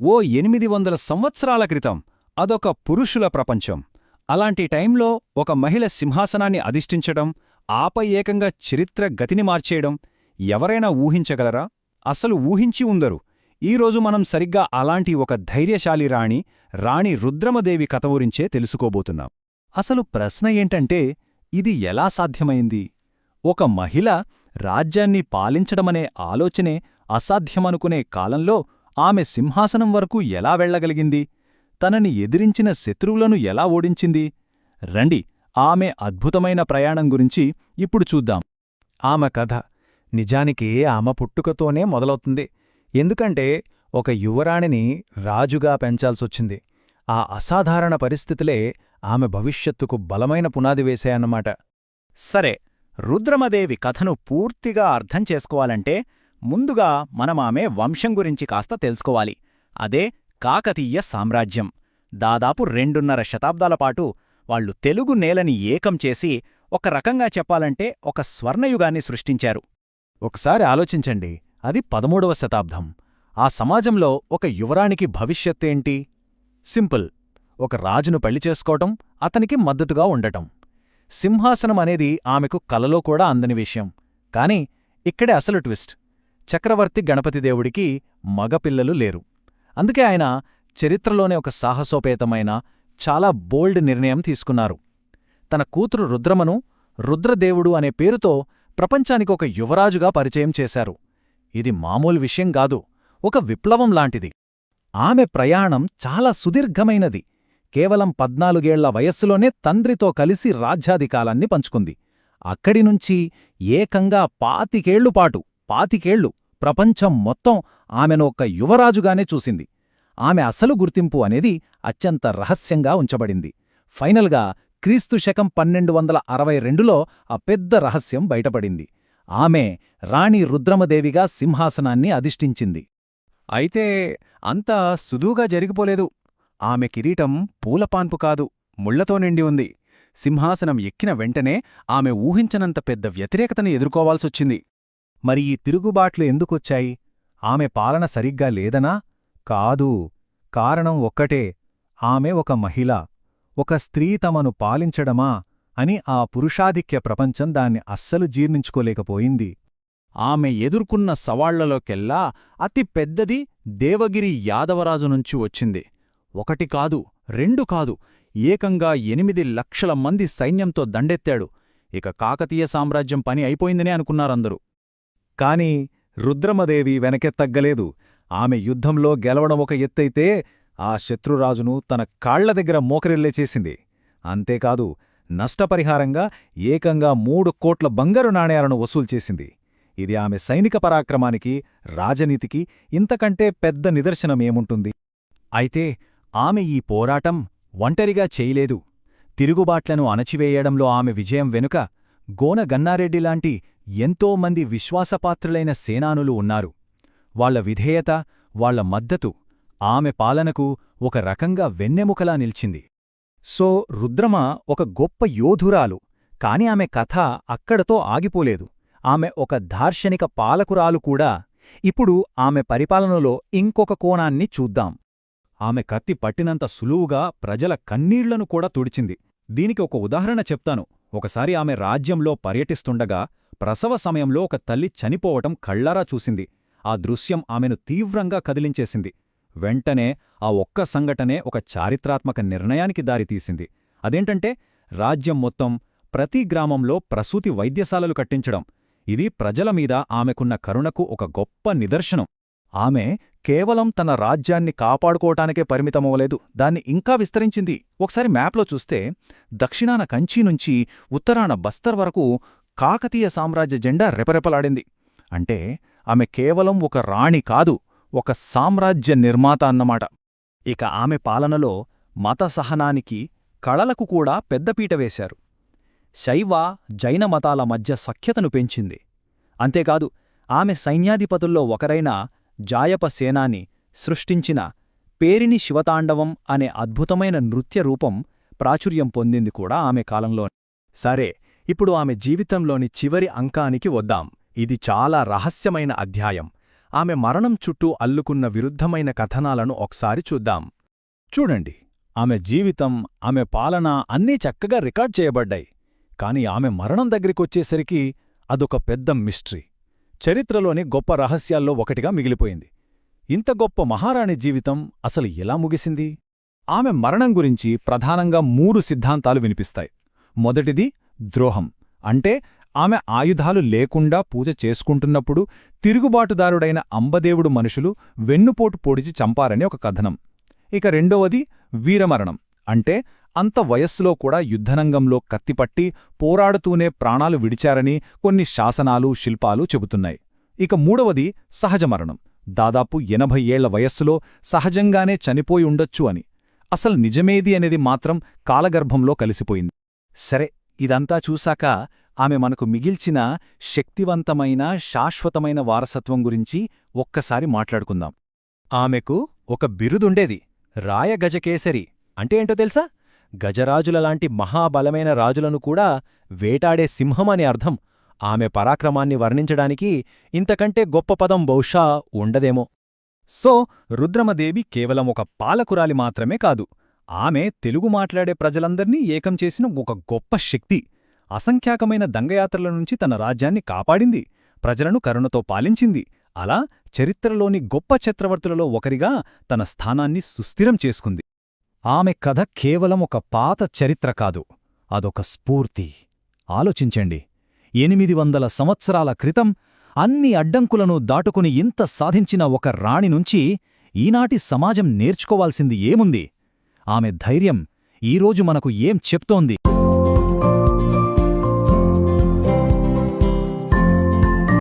ఓ ఎనిమిది వందల సంవత్సరాల క్రితం అదొక పురుషుల ప్రపంచం. అలాంటి టైంలో ఒక మహిళ సింహాసనాన్ని అధిష్ఠించడం ఆపై ఏకంగా చరిత్ర గతిని మార్చేయడం ఎవరైనా ఊహించగలరా? అసలు ఊహించి ఉందరు. ఈరోజు మనం సరిగ్గా అలాంటి ఒక ధైర్యశాలి రాణి రాణి రుద్రమదేవి కథ గురించే తెలుసుకోబోతున్నాం. అసలు ప్రశ్న ఏంటంటే ఇది ఎలా సాధ్యమైంది? ఒక మహిళ రాజ్యాన్ని పాలించడమనే ఆలోచనే అసాధ్యమనుకునే కాలంలో ఆమె సింహాసనం వరకు ఎలా వెళ్ళగలిగింది తనని ఎదిరించిన శత్రువులను ఎలా ఓడించింది? రండి ఆమె అద్భుతమైన ప్రయాణం గురించి ఇప్పుడు చూద్దాం. ఆమె కథ నిజానికి ఆమె పుట్టుకతోనే మొదలవుతుంది. ఎందుకంటే ఒక యువరాణిని రాజుగా పెంచాల్సొచ్చింది. ఆ అసాధారణ పరిస్థితులే ఆమె భవిష్యత్తుకు బలమైన పునాది వేశాయన్నమాట. సరే రుద్రమదేవి కథను పూర్తిగా అర్థం చేసుకోవాలంటే ముందుగా మనం ఆమె వంశం గురించి కాస్త తెలుసుకోవాలి. అదే కాకతీయ సామ్రాజ్యం. దాదాపు రెండున్నర శతాబ్దాల పాటు వాళ్ళు తెలుగు నేలని ఏకం చేసి ఒక రకంగా చెప్పాలంటే ఒక స్వర్ణయుగాన్ని సృష్టించారు. ఒకసారి ఆలోచించండి. అది పదమూడవ శతాబ్దం. ఆ సమాజంలో ఒక యువరానికి భవిష్యత్తేంటి సింపుల్. ఒక రాజును పెళ్ళి చేసుకోవటం అతనికి మద్దతుగా ఉండటం. సింహాసనం అనేది ఆమెకు కలలో కూడా అందని విషయం. కాని ఇక్కడే అసలు ట్విస్ట్. చక్రవర్తి గణపతిదేవుడికి మగపిల్లలు లేరు. అందుకే ఆయన చరిత్రలోనే ఒక సాహసోపేతమైన చాలా బోల్డ్ నిర్ణయం తీసుకున్నారు. తన కూతురు రుద్రమను రుద్రదేవుడు అనే పేరుతో ప్రపంచానికి ఒక యువరాజుగా పరిచయం చేశారు. ఇది మామూలు విషయం గాదు ఒక విప్లవం లాంటిది. ఆమె ప్రయాణం చాలా సుదీర్ఘమైనది. కేవలం పద్నాలుగేళ్ళ వయస్సులోనే తండ్రితో కలిసి రాజ్యాధికాలాన్ని పంచుకుంది. అక్కడినుంచి ఏకంగా పాతికేళ్ళుపాటు పాతికేళ్ళు ప్రపంచం మొత్తం ఆమెను ఒక యువరాజుగానే చూసింది. ఆమె అసలు గుర్తింపు అనేది అత్యంత రహస్యంగా ఉంచబడింది. ఫైనల్గా క్రీస్తు శకం పన్నెండు వందల అరవై రెండులో ఆ పెద్ద రహస్యం బయటపడింది. ఆమె రాణి రుద్రమదేవిగా సింహాసనాన్ని అధిష్ఠించింది. అయితే అంతా సుదూగా జరిగిపోలేదు. ఆమె కిరీటం పూలపాన్పు కాదు ముళ్ళతో నిండి ఉంది. సింహాసనం ఎక్కిన వెంటనే ఆమె ఊహించనంత పెద్ద వ్యతిరేకతని ఎదుర్కోవాల్సొచ్చింది. మరి ఈ తిరుగుబాట్లు ఎందుకొచ్చాయి? ఆమె పాలన సరిగ్గా లేదనా? కాదు. కారణం ఒక్కటే. ఆమె ఒక మహిళ. ఒక స్త్రీ తమను పాలించడమా అని ఆ పురుషాధిక్య ప్రపంచం దాన్ని అస్సలు జీర్ణించుకోలేకపోయింది. ఆమె ఎదుర్కొన్న సవాళ్ళలోకెల్లా అతి పెద్దది దేవగిరి యాదవరాజు నుంచి వచ్చింది. ఒకటి కాదు రెండు కాదు ఏకంగా ఎనిమిది లక్షల మంది సైన్యంతో దండెత్తాడు. ఇక కాకతీయ సామ్రాజ్యం పని అయిపోయిందనే అనుకున్నారందరూ. కాని రుద్రమదేవి వెనకెత్తగ్గలేదు. ఆమె యుద్ధంలో గెలవడం ఒక ఎత్తైతే ఆ శత్రురాజును తన కాళ్ళ దగ్గర మోకరిల్లే చేసింది. అంతేకాదు నష్టపరిహారంగా ఏకంగా మూడు కోట్ల బంగారు నాణేలను వసూలు చేసింది. ఇది ఆమె సైనిక పరాక్రమానికి రాజనీతికి ఇంతకంటే పెద్ద నిదర్శనమేముంటుంది? అయితే ఆమె ఈ పోరాటం ఒంటరిగా చేయలేదు. తిరుగుబాట్లను అణచివేయడంలో ఆమె విజయం వెనుక గోన గన్నారెడ్డిలాంటి ఎంతోమంది విశ్వాసపాత్రులైన సేనానులు ఉన్నారు. వాళ్ళ విధేయత వాళ్ళ మద్దతు ఆమె పాలనకు ఒక రకంగా వెన్నెముకలా నిల్చింది. సో రుద్రమ ఒక గొప్ప యోధురాలు కాని ఆమె కథ అక్కడతో ఆగిపోలేదు. ఆమె ఒక దార్శనిక పాలకురాలు కూడా. ఇప్పుడు ఆమె పరిపాలనలో ఇంకొక కోణాన్ని చూద్దాం. ఆమె కత్తి పట్టినంత సులువుగా ప్రజల కన్నీళ్ళను కూడా తుడిచింది. దీనికి ఒక ఉదాహరణ చెప్తాను. ఒకసారి ఆమె రాజ్యంలో పర్యటిస్తుండగా ప్రసవ సమయంలో ఒక తల్లి చనిపోవటం కళ్ళారా చూసింది. ఆ దృశ్యం ఆమెను తీవ్రంగా కదిలించేసింది. వెంటనే ఆ ఒక్క సంఘటనే ఒక చారిత్రాత్మక నిర్ణయానికి దారితీసింది. అదేంటంటే రాజ్యం మొత్తం ప్రతి గ్రామంలో ప్రసూతి వైద్యశాలలు కట్టించడం. ఇది ప్రజల మీద ఆమెకున్న కరుణకు ఒక గొప్ప నిదర్శనం. ఆమె కేవలం తన రాజ్యాన్ని కాపాడుకోవటానికే పరిమితమవ్వలేదు. దాన్ని ఇంకా విస్తరించింది. ఒకసారి మ్యాప్లో చూస్తే దక్షిణాన కంచి నుంచి ఉత్తరాన బస్తర్ వరకు కాకతీయ సామ్రాజ్య జెండా రెపరెపలాడింది. అంటే ఆమె కేవలం ఒక రాణి కాదు ఒక సామ్రాజ్య నిర్మాత అన్నమాట. ఇక ఆమె పాలనలో మత సహనానికి కళలకు కూడా పెద్దపీట వేశారు. శైవ జైన మతాల మధ్య సఖ్యతను పెంచింది. అంతేకాదు ఆమె సైన్యాధిపతుల్లో ఒకరైన జాయప సేనాని సృష్టించిన పేరిని శివతాండవం అనే అద్భుతమైన నృత్య రూపం ప్రాచుర్యం పొందింది కూడా ఆమె కాలంలో సరే ఇప్పుడు ఆమె జీవితంలోని చివరి అంకానికి వద్దాం. ఇది చాలా రహస్యమైన అధ్యాయం. ఆమె మరణం చుట్టూ అల్లుకున్న విరుద్ధమైన కథనాలను ఒకసారి చూద్దాం. చూడండి. ఆమె జీవితం ఆమె పాలన అన్నీ చక్కగా రికార్డ్ చేయబడ్డాయి. కాని ఆమె మరణం దగ్గరికొచ్చేసరికి అదొక పెద్ద మిస్ట్రీ. చరిత్రలోని గొప్ప రహస్యాల్లో ఒకటిగా మిగిలిపోయింది. ఇంత గొప్ప మహారాణి జీవితం అసలు ఎలా ముగిసింది? ఆమె మరణం గురించి ప్రధానంగా మూడు సిద్ధాంతాలు వినిపిస్తాయి. మొదటిది ద్రోహం. అంటే ఆమె ఆయుధాలు లేకుండా పూజ చేసుకుంటున్నప్పుడు తిరుగుబాటుదారుడైన అంబదేవుడు మనుషులు వెన్నుపోటు పొడిచి చంపారని ఒక కథనం. ఇక రెండవది వీరమరణం. అంటే అంత వయస్సులో కూడా యుద్ధరంగంలో కత్తిపట్టి పోరాడుతూనే ప్రాణాలు విడిచారని కొన్ని శాసనాలు శిల్పాలు చెబుతున్నాయి. ఇక మూడవది సహజమరణం. దాదాపు ఎనభై ఏళ్ళ వయస్సులో సహజంగానే చనిపోయి ఉండొచ్చు అని. అసలు నిజమేది అనేది మాత్రం కాలగర్భంలో కలిసిపోయింది. సరే ఇదంతా చూశాక ఆమె మనకు మిగిల్చిన శక్తివంతమైన శాశ్వతమైన వారసత్వం గురించి ఒక్కసారి మాట్లాడుకుందాం. ఆమెకు ఒక బిరుదుండేది రాయగజకేసరి అంటే ఏంటో తెలుసా? గజరాజులలాంటి మహాబలమైన రాజులను కూడా వేటాడే సింహమని అర్థం. ఆమె పరాక్రమాన్ని వర్ణించడానికి ఇంతకంటే గొప్ప పదం బహుశా ఉండదేమో. సో రుద్రమదేవి కేవలం ఒక పాలకురాలి మాత్రమే కాదు ఆమె తెలుగు మాట్లాడే ప్రజలందర్నీ ఏకం చేసిన ఒక గొప్ప శక్తి. అసంఖ్యాకమైన దంగయాత్రల నుంచి తన రాజ్యాన్ని కాపాడింది. ప్రజలను కరుణతో పాలించింది. అలా చరిత్రలోని గొప్ప చక్రవర్తులలో ఒకరిగా తన స్థానాన్ని సుస్థిరం చేసుకుంది. ఆమె కథ కేవలం ఒక పాత చరిత్ర కాదు. అదొక స్ఫూర్తి. ఆలోచించండి. ఎనిమిది వందల సంవత్సరాల క్రితం అన్ని అడ్డంకులను దాటుకుని ఇంత సాధించిన ఒక రాణి నుంచి ఈనాటి సమాజం నేర్చుకోవాల్సింది ఏముంది? ఆమె ధైర్యం ఈరోజు మనకు ఏం చెప్తోంది?